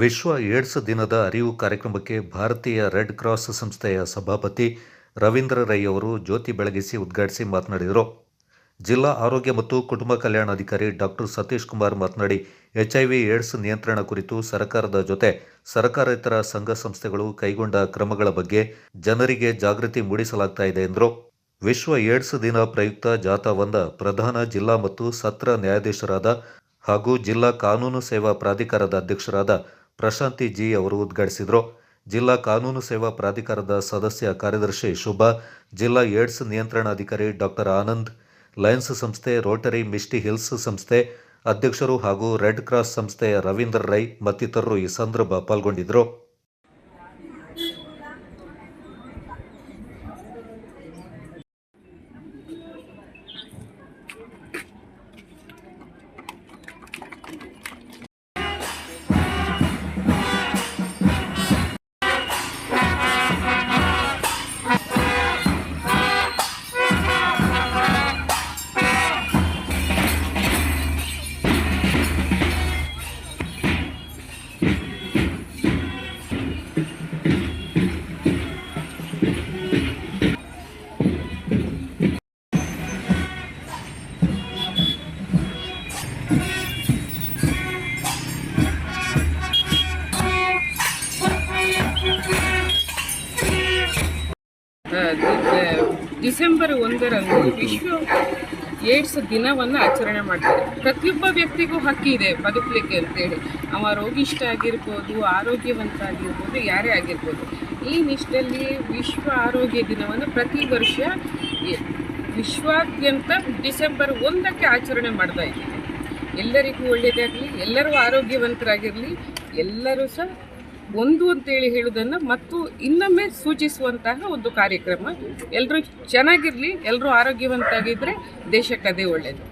ವಿಶ್ವ ಏಡ್ಸ್ ದಿನದ ಅರಿವು ಕಾರ್ಯಕ್ರಮಕ್ಕೆ ಭಾರತೀಯ ರೆಡ್ ಕ್ರಾಸ್ ಸಂಸ್ಥೆಯ ಸಭಾಪತಿ ರವೀಂದ್ರ ರೈ ಅವರು ಜ್ಯೋತಿ ಬೆಳಗಿಸಿ ಉದ್ಘಾಟಿಸಿ ಮಾತನಾಡಿದರು. ಜಿಲ್ಲಾ ಆರೋಗ್ಯ ಮತ್ತು ಕುಟುಂಬ ಕಲ್ಯಾಣಾಧಿಕಾರಿ ಡಾಕ್ಟರ್ ಸತೀಶ್ ಕುಮಾರ್ ಮಾತನಾಡಿ ಎಚ್ ಎಚ್ಐವಿ ಏಡ್ಸ್ ನಿಯಂತ್ರಣ ಕುರಿತು ಸರ್ಕಾರದ ಜೊತೆ ಸರ್ಕಾರೇತರ ಸಂಘ ಸಂಸ್ಥೆಗಳು ಕೈಗೊಂಡ ಕ್ರಮಗಳ ಬಗ್ಗೆ ಜನರಿಗೆ ಜಾಗೃತಿ ಮೂಡಿಸಲಾಗ್ತಾ ಇದೆ ಎಂದರು. ವಿಶ್ವ ಏಡ್ಸ್ ದಿನ ಪ್ರಯುಕ್ತ ಜಾಥಾ ಒಂದ ಪ್ರಧಾನ ಜಿಲ್ಲಾ ಮತ್ತು ಸತ್ರ ನ್ಯಾಯಾಧೀಶರಾದ ಹಾಗೂ ಜಿಲ್ಲಾ ಕಾನೂನು ಸೇವಾ ಪ್ರಾಧಿಕಾರದ ಅಧ್ಯಕ್ಷರಾದ ಪ್ರಶಾಂತಿ ಜಿ ಅವರು ಉದ್ಘಾಟಿಸಿದರು. ಜಿಲ್ಲಾ ಕಾನೂನು ಸೇವಾ ಪ್ರಾಧಿಕಾರದ ಸದಸ್ಯ ಕಾರ್ಯದರ್ಶಿ ಶುಭಾ, ಜಿಲ್ಲಾ ಏಡ್ಸ್ ನಿಯಂತ್ರಣಾಧಿಕಾರಿ ಡಾಕ್ಟರ್ ಆನಂದ್, ಲಯನ್ಸ್ ಸಂಸ್ಥೆ ರೋಟರಿ ಮಿಸ್ಟಿ ಹಿಲ್ಸ್ ಸಂಸ್ಥೆ ಅಧ್ಯಕ್ಷರು ಹಾಗೂ ರೆಡ್ ಕ್ರಾಸ್ ಸಂಸ್ಥೆಯ ರವೀಂದ್ರ ರೈ ಮತ್ತಿತರರು ಈ ಸಂದರ್ಭ ಪಾಲ್ಗೊಂಡಿದ್ದರು ಡಿಸೆಂಬರ್ ಒಂದರಂದು ವಿಶ್ವ ಏಡ್ಸ್ ದಿನವನ್ನು ಆಚರಣೆ ಮಾಡ್ತಾರೆ. ಪ್ರತಿಯೊಬ್ಬ ವ್ಯಕ್ತಿಗೂ ಹಕ್ಕಿ ಇದೆ ಬದುಕಲಿಕ್ಕೆ ಅಂತೇಳಿ. ಅವ ರೋಗಿಷ್ಠ ಆಗಿರ್ಬೋದು ಆರೋಗ್ಯವಂತ ಆಗಿರ್ಬೋದು ಯಾರೇ ಆಗಿರ್ಬೋದು. ಈ ನಿಟ್ಟಿನಲ್ಲಿ ವಿಶ್ವ ಆರೋಗ್ಯ ದಿನವನ್ನು ಪ್ರತಿ ವರ್ಷ ವಿಶ್ವಾದ್ಯಂತ ಡಿಸೆಂಬರ್ ಒಂದಕ್ಕೆ ಆಚರಣೆ ಮಾಡ್ತಾ ಇದ್ದೀವಿ. ಎಲ್ಲರಿಗೂ ಒಳ್ಳೆಯದಾಗಲಿ ಎಲ್ಲರೂ ಆರೋಗ್ಯವಂತರಾಗಿರಲಿ, ಎಲ್ಲರೂ ಸಹ ಒಂದು ಅಂತೇಳಿ ಹೇಳುವುದನ್ನು ಮತ್ತು ಇನ್ನೊಮ್ಮೆ ಸೂಚಿಸುವಂತಹ ಒಂದು ಕಾರ್ಯಕ್ರಮ. ಎಲ್ಲರೂ ಚೆನ್ನಾಗಿರಲಿ ಎಲ್ಲರೂ ಆರೋಗ್ಯವಂತಾಗಿದ್ದರೆ ದೇಶಕ್ಕೆ ಅದೇ ಒಳ್ಳೆಯದು